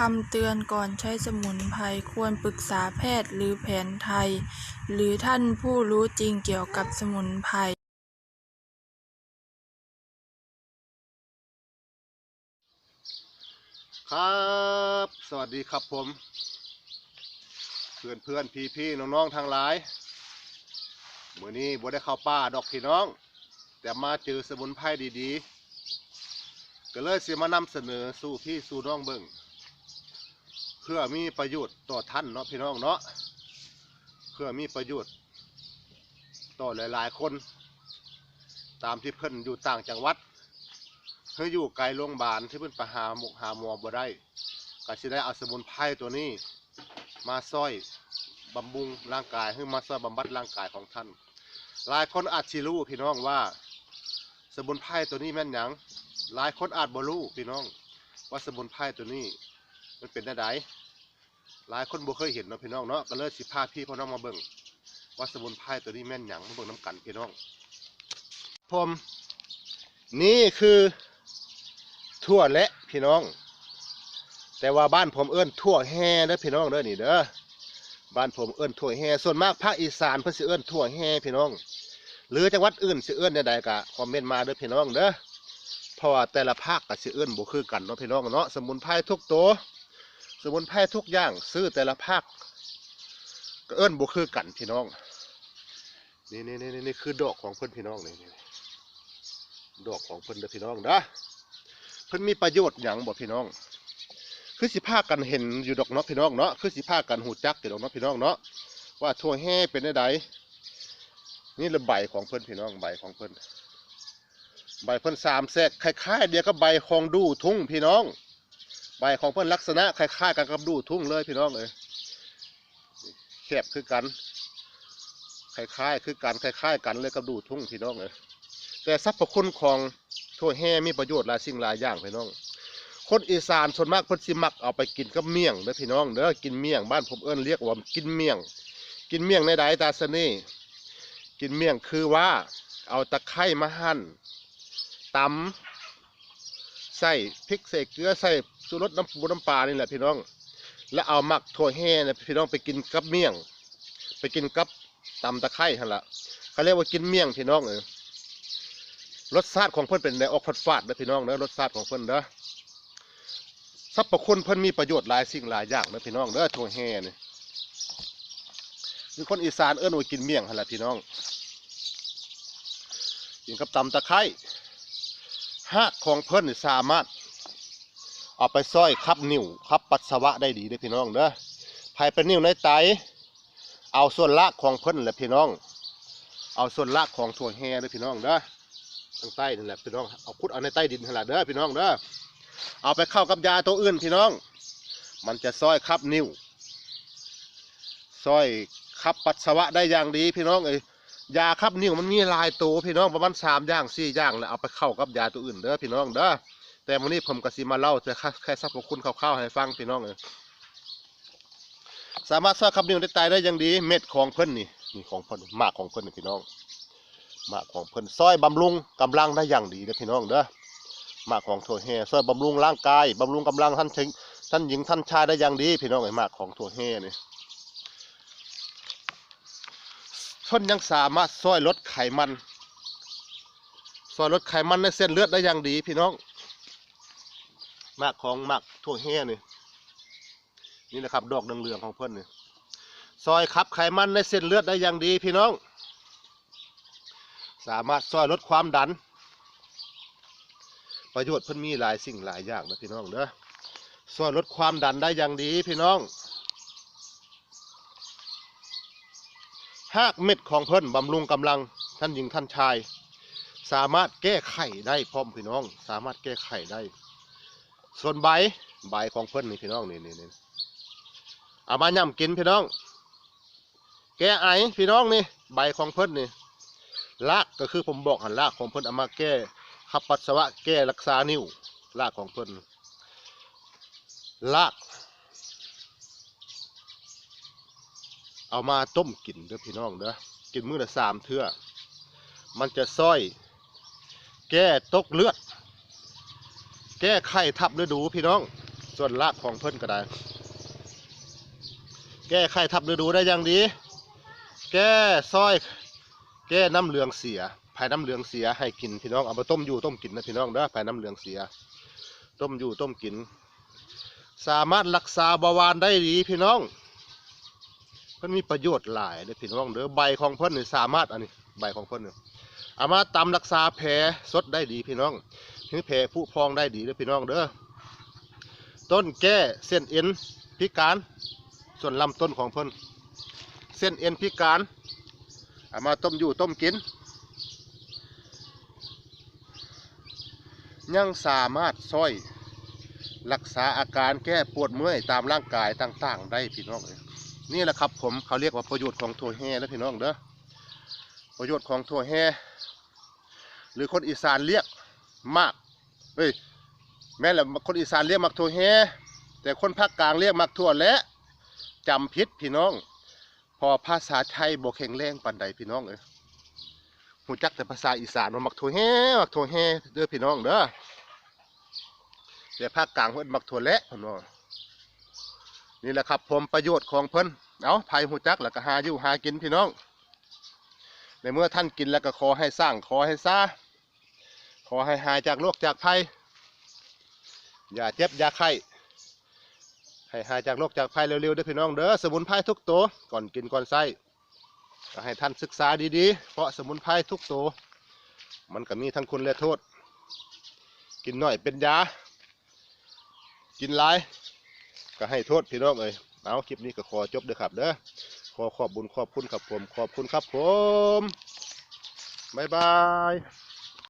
คำเตือนก่อนใช้สมุนไพรควรปรึกษาแพทย์หรือแผนไทย หรือท่านผู้รู้จริงเกี่ยวกับสมุนไพรครับ สวัสดีครับผม เพื่อนเพื่อนพี่พี่น้องน้องๆทางหลายมื่อนี้บ่ได้เข้าป่าดอกพี่น้อง แต่มาเจอสมุนไพรดีๆ ก็เลยสิมานำเสนอสู่พี่สู่น้องเบิ่ง เพื่อมีประโยชน์ต่อท่านเนาะพี่น้องเนาะเพื่อมีประโยชน์ต่อหลาย ๆ คน ตามที่เพิ่นอยู่ต่างจังหวัดเพื่ออยู่ไกลโรงพยาบาลที่เพิ่นไปหาหมกหาหมอบ่ได้ก็สิได้เอาสมุนไพรตัวนี้ มาซอยบำรุงร่างกายให้มาซอยบำบัดร่างกายของท่าน หลายคนอาจสิรู้พี่น้องว่า สมุนไพรตัวนี้แม่นหยังหลายคนอาจบ่รู้พี่น้อง ว่าสมุนไพรตัวนี้ มันเป็นได้ไดหลายคนบ่เคยเห็นเนาะพี่น้องเนาะก็เลยสิพาพี่พ่อน้องมาเบิ่งว่าสมุนไพรตัวนี้แม่นหยังมาเบิ่งน้ำกันพี่น้องผมนี่คือทั่วและพี่น้อง แต่ว่าบ้านผมเอิ้นทั่วแห่เด้อพี่น้องเด้อนี่เด้อบ้านผมเอิ้นทั่วแห่ส่วนมากภาคอีสานเพิ่นสิเอิ้นทั่วแห่พี่น้อง หรือจังหวัดอื่นสิเอิ้นใดๆก็คอมเมนต์มาเด้อพี่น้องเด้อเพราะว่าแต่ละภาคก็สิเอิ้นบ่คือกันเนาะพี่น้องเนาะสมุนไพรทุกตัว สมุนไพรทุกอย่างซื้อแต่ละภาคก็เอิ้นบ่คือกันพี่น้อง นี่นี่นี่นี่คือดอกของเพิ่อนพี่น้องนี่นี่ดอกของเพิ่อนเด้อพี่น้องเด้อเพิ่อนมีประโยชน์หยังบ่พี่น้อง คือสิพากันเห็นอยู่ดอกเนาะพี่น้องเนาะคือสิพากันหูจักอยู่ดอกเนาะพี่น้องเนาะว่าทั่วแห่เป็นได้ใดนี่ละใบของเพิ่อนพี่น้องใบของเพิ่อนใบเพิ่อนสามแทกคล้ายๆเดียวกับใบของดูทุ่งพี่น้อง ใบของเพิ่อนลักษณะคล้ายๆกันกับดูทุ่งเลยพี่น้องเอ้ยแคบคือกันคล้ายๆคือกันคล้ายๆกันเลยกับดูทุ่งพี่น้องเอ้ยแต่สรรพคุณของทั่วแห่มีประโยชน์หลายสิ่งหลายอย่างพี่น้อง คนอีสานส่วนมากเพิ่นสิมักเอาไปกินกับเมี่ยงเด้อพี่น้องเด้อกินเมี่ยงบ้านผมเอิ้นเรียกว่ากินเมี่ยง กินเมี่ยงในใดตาเสน่กินเมี่ยงคือว่าเอาตะไคร้มาหั่นตำใส่พริกใส่เกลือใส่ สูรสน้ำปูน้ำปลานี่แหละพี่น้อง แล้วเอาหมักถั่วแห่เนี่ยพี่น้องไปกินกับเมี่ยง ไปกินกับตำตะไคร้หั่นละเขาเรียกว่ากินเมี่ยงพี่น้องเออรสชาติของเพิ่อนเป็นในออกฟาดฟาดๆเด้อพี่น้องเด้อรสชาติของเพิ่อนเด้อสรรพคุณเพิ่อนมีประโยชน์หลายสิ่งหลายอย่างเด้อพี่น้องเด้อถั่วแห่นี่ยคือคนอีสานเอิ้นว่ากินเมี่ยงหั่นล่ะพี่น้องกินกับตำตะไคร้หากของเพิ่นนี่สามารถ เอาไปซอยคับนิ้วคับปัสสาวะได้ดีเด้อพี่น้องเด้อภายเป็นนิ้วในไต เอาส่วนรากของเพิ่นแหละพี่น้อง เอาส่วนรากของถั่วแห่เด้อพี่น้องเด้อทางใต้นั่นแหละพี่น้องเอาขุดเอาในใต้ดินนั่นแหละเด้อพี่น้องเด้อเอาไปเข้ากับยาตัวอื่นพี่น้อง มันจะซอยคับนิ้วซอยคับปัสสาวะได้อย่างดีพี่น้องเอ้ยยาคับนิ้วมันมีหลายตัวพี่น้องประมาณสามอย่างสี่อย่างแล้วเอาไปเข้ากับยาตัวอื่นเด้อพี่น้องเด้อ แต่วันนี้ผมก็สิมาเล่าแต่แค่แค่สรรพคุณคร่าวๆให้ฟังพี่น้องเอ้ยสามารถซอยคับนิ้วได้ตายได้อย่างดี เม็ดของเพิ่นนี่นี่ของเพิ่นหมากของเพิ่นนี่พี่น้องหมากของเพิ่นซอยบำรุงกำลังได้อย่างดีเด้อพี่น้องเด้อหมากของถั่วแห่ซอยบำรุงร่างกายบำรุงกำลังท่านชิงท่านหญิงท่านชายได้อย่างดี พี่น้องไอ้หมากของถั่วแห่นี่เพิ่นยังสามารถซอยลดไขมันซอยลดไขมันในเส้นเลือดได้อย่างดี พี่น้อง มากของมากถั่วแห่นี่นี่นะครับ ดอกเหลืองๆของเพิ่อนนี่ซอยขับไขมันในเส้นเลือดได้อย่างดีพี่น้อง สามารถช่วยลดความดัน ประโยชน์เพิ่อนมีหลายสิ่งหลายอย่างนะพี่น้องเด้อช่วยลดความดันได้อย่างดีพี่น้องหากเม็ดของเพิ่นบำรุงกำลังท่านหญิงท่านชาย สามารถแก้ไขได้พร้อมพี่น้อง สามารถแก้ไขได้ ส่วนใบใบของเพิ่อนนี่พี่น้องนี่นี่นี่เอามาย่ำกินพี่น้อง แก้ไอพี่น้องนี่ใบของเพิ่อนนี่รากก็คือผมบอกหันรากของเพิ่อนเอามาแก้ขับปัสสาวะแก้รักษานิ้วรากของเพิ่อนราก เอามาต้มกินเด้อพี่น้องเด้อกินมื้อละสามเทื่อมันจะซ้อย แก้ตกเลือด แก้ไข้ทับฤดูพี่น้อง ส่วนรากของเพิ่นก็ได้ แก้ไขทับฤดูได้อย่างดี แก้ซอย แก้น้ำเหลืองเสียภายน้ำเหลืองเสียให้กินพี่น้องเอามาต้มอยู่ต้มกินนะพี่น้องเด้อภายน้ำเหลืองเสีย ต้มอยู่ต้มกิน สามารถรักษาเบาหวานได้ดีพี่น้องเพิ่นมีประโยชน์หลายเด้อพี่น้องเด้อใบของเพิ่นนี่สามารถอันนี้ใบของเพิ่นนี่เอามาตำรักษาแผลสดได้ดีพี่น้อง คือแผลผุพองได้ดีเด้อพี่น้องเด้อต้นแก้เส้นเอ็นพิการ ส่วนลำต้นของเพิ่นเส้นเอ็นพิการเอามาต้มอยู่ต้มกิน ยังสามารถช่วยรักษาอาการแก้ปวดเมื่อยตามร่างกายต่าง ๆ ได้พี่น้องเลยนี่แหละครับผมเขาเรียกว่าประโยชน์ของถั่วแห่นะพี่น้องเด้อประโยชน์ของถั่วแห่หรือคนอีสานเรียก มากเฮ้ยแม่แหละคนอีสานเรียกมักถั่วแห่แต่คนภาคกลางเรียกมักถั่วและจำพิษพี่น้อง พอภาษาไทยบ่แข็งแรงปานใดพี่น้องเอ้ยหูจักแต่ภาษาอีสานว่ามักถั่วแห่มักถั่วแห่เด้อพี่น้องเด้อแต่ภาคกลางเพิ่นมักถั่วและพิ่นว่านี่แหละครับผมประโยชน์ของเพิ่นเอาไผหูจักแล้วก็หาอยู่หากินพี่น้องในเมื่อท่านกินแล้วก็ขอให้สร้างขอให้ซา อให้หายจากโรคจากภัยอย่าเจ็บอย่าไข้ให้หายจากโรคจากภัยเร็วๆด้อพี่น้องเด้อสมุนไพรทุกตัวก่อนกินก่อนใส่ก็ให้ท่านศึกษาดีๆ เพราะสมุนไพรทุกตัวมันก็มีทั้งคุณและโทษ กินหน่อยเป็นยา กินหลายก็ให้โทษพี่น้องเอ้ยเอาคลิปนี้ก็ขอจบเด้อครับเด้อขอขอบบุญขอบคุณครับผม ขอบคุณครับผม บ๊ายบาย